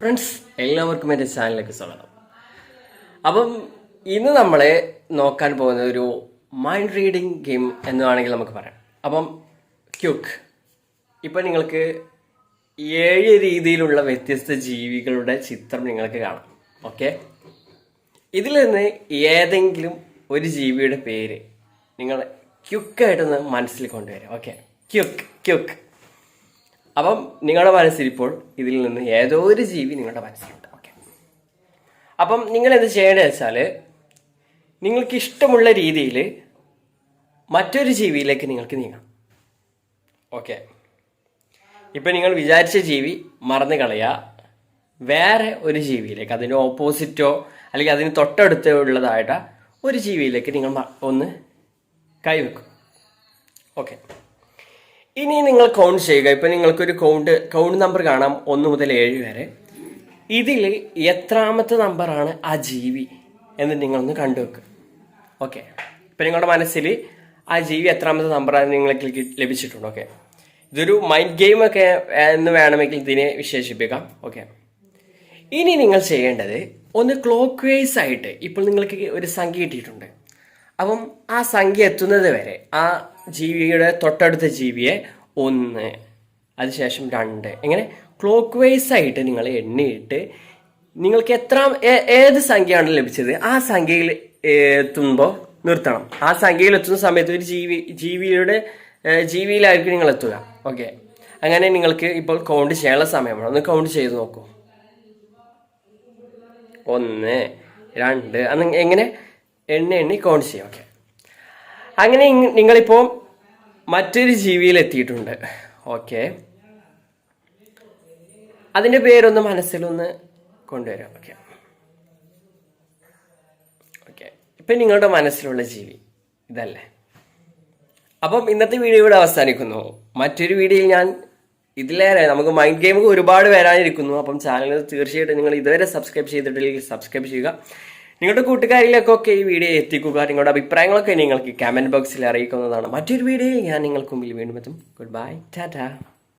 Friends എല്ലാവർക്കും എന്റെ ചാനലിലേക്ക് സ്വാഗതം. അപ്പം ഇന്ന് നമ്മളെ നോക്കാൻ പോകുന്ന ഒരു മൈൻഡ് റീഡിംഗ് ഗെയിം എന്ന് വേണമെങ്കിൽ നമുക്ക് പറയാം. അപ്പം ക്യുക്ക് ഇപ്പം നിങ്ങൾക്ക് ഏഴ് രീതിയിലുള്ള വ്യത്യസ്ത ജീവികളുടെ ചിത്രം നിങ്ങൾക്ക് കാണാം. ഓക്കെ ഇതിൽ നിന്ന് ഏതെങ്കിലും ഒരു ജീവിയുടെ പേര് നിങ്ങൾ ക്യുക്കായിട്ടൊന്ന് മനസ്സിൽ കൊണ്ടുവരും. Okay quick quick. അപ്പം നിങ്ങളുടെ മനസ്സിൽ ഇപ്പോൾ ഇതിൽ നിന്ന് ഏതോ ഒരു ജീവി നിങ്ങളുടെ മനസ്സിലുണ്ട്. ഓക്കെ അപ്പം നിങ്ങൾ എന്ത് ചെയ്യേണ്ടത് വെച്ചാൽ നിങ്ങൾക്ക് ഇഷ്ടമുള്ള രീതിയിൽ മറ്റൊരു ജീവിയിലേക്ക് നിങ്ങൾക്ക് നീങ്ങാം. ഓക്കെ ഇപ്പം നിങ്ങൾ വിചാരിച്ച ജീവി മറന്നു കളയുക വേറെ ഒരു ജീവിയിലേക്ക് അതിന് ഓപ്പോസിറ്റോ അല്ലെങ്കിൽ അതിന് തൊട്ടടുത്തോ ഉള്ളതായിട്ട് ഒരു ജീവിയിലേക്ക് നിങ്ങൾ ഒന്ന് കൈവെക്കും. ഓക്കെ ഇനി നിങ്ങൾ കൗണ്ട് ചെയ്യുക. ഇപ്പം നിങ്ങൾക്കൊരു കൗണ്ട് കൗണ്ട് നമ്പർ കാണാം. ഒന്ന് മുതൽ ഏഴ് വരെ. ഇതിൽ എത്രാമത്തെ നമ്പറാണ് ആ ജീവി എന്ന് നിങ്ങളൊന്ന് കണ്ടുവെക്കുക ഓക്കെ ഇപ്പം നിങ്ങളുടെ മനസ്സിൽ ആ ജീവി എത്രാമത്തെ നമ്പറാണ് നിങ്ങൾക്ക് ലഭിച്ചിട്ടുണ്ട്. ഓക്കെ ഇതൊരു മൈൻഡ് ഗെയിം ഒക്കെ എന്ന് വേണമെങ്കിൽ ഇതിനെ വിശേഷിപ്പിക്കാം. ഓക്കെ ഇനി നിങ്ങൾ ചെയ്യേണ്ടത് ഒന്ന് ക്ലോക്ക് വൈസ് ആയിട്ട് ഇപ്പോൾ നിങ്ങൾക്ക് ഒരു സംഖ്യ കിട്ടിയിട്ടുണ്ട്. അപ്പം ആ സംഖ്യ എത്തുന്നത് വരെ ആ ജീവിയുടെ തൊട്ടടുത്ത ജീവിയെ ഒന്ന് അതിനുശേഷം രണ്ട് എങ്ങനെ ക്ലോക്ക് വൈസ് ആയിട്ട് നിങ്ങൾ എണ്ണിയിട്ട് നിങ്ങൾക്ക് എത്ര ഏത് സംഖ്യയാണ് ലഭിച്ചത്? ആ സംഖ്യയിൽ എത്തുമ്പോൾ നിർത്തണം. ആ സംഖ്യയിൽ എത്തുന്ന സമയത്ത് ഒരു ജീവി ജീവിയുടെ ജീവിയിലായിരിക്കും നിങ്ങൾ എത്തുക. ഓക്കെ. അങ്ങനെ നിങ്ങൾക്ക് ഇപ്പോൾ കൗണ്ട് ചെയ്യാനുള്ള സമയമാണ്. ഒന്ന് കൗണ്ട് ചെയ്ത് നോക്കൂ. ഒന്ന് രണ്ട് അന്ന് എങ്ങനെ? എണ്ണ എണ്ണി കൗണ്ട് ചെയ്യാം ഓക്കെ അങ്ങനെ നിങ്ങളിപ്പോൾ മറ്റൊരു ജീവിയിൽ എത്തിയിട്ടുണ്ട് ഓക്കെ അതിന്റെ പേരൊന്ന് മനസ്സിലൊന്ന് കൊണ്ടുവരാം ഓക്കെ ഓക്കെ ഇപ്പം നിങ്ങളുടെ മനസ്സിലുള്ള ജീവി ഇതല്ലേ. അപ്പം ഇന്നത്തെ വീഡിയോ ഇവിടെ അവസാനിക്കുന്നു. മറ്റൊരു വീഡിയോയിൽ ഞാൻ ഇതിലേറെ നമുക്ക് മൈൻഡ് ഗെയിം ഒരുപാട് വരാനിരിക്കുന്നു അപ്പം ചാനൽ തീർച്ചയായിട്ടും നിങ്ങൾ ഇതുവരെ സബ്സ്ക്രൈബ് ചെയ്തിട്ടില്ലെങ്കിൽ സബ്സ്ക്രൈബ് ചെയ്യുക. നിങ്ങളുടെ കൂട്ടുകാരിലേക്കൊക്കെ ഈ വീഡിയോ എത്തിക്കുക നിങ്ങളുടെ അഭിപ്രായങ്ങളൊക്കെ നിങ്ങൾക്ക് കമന്റ് ബോക്സിൽ അറിയിക്കുന്നതാണ്. മറ്റൊരു വീഡിയോയിൽ ഞാൻ നിങ്ങൾക്ക് മുമ്പിൽ വീണ്ടും എത്തും. Good bye Tata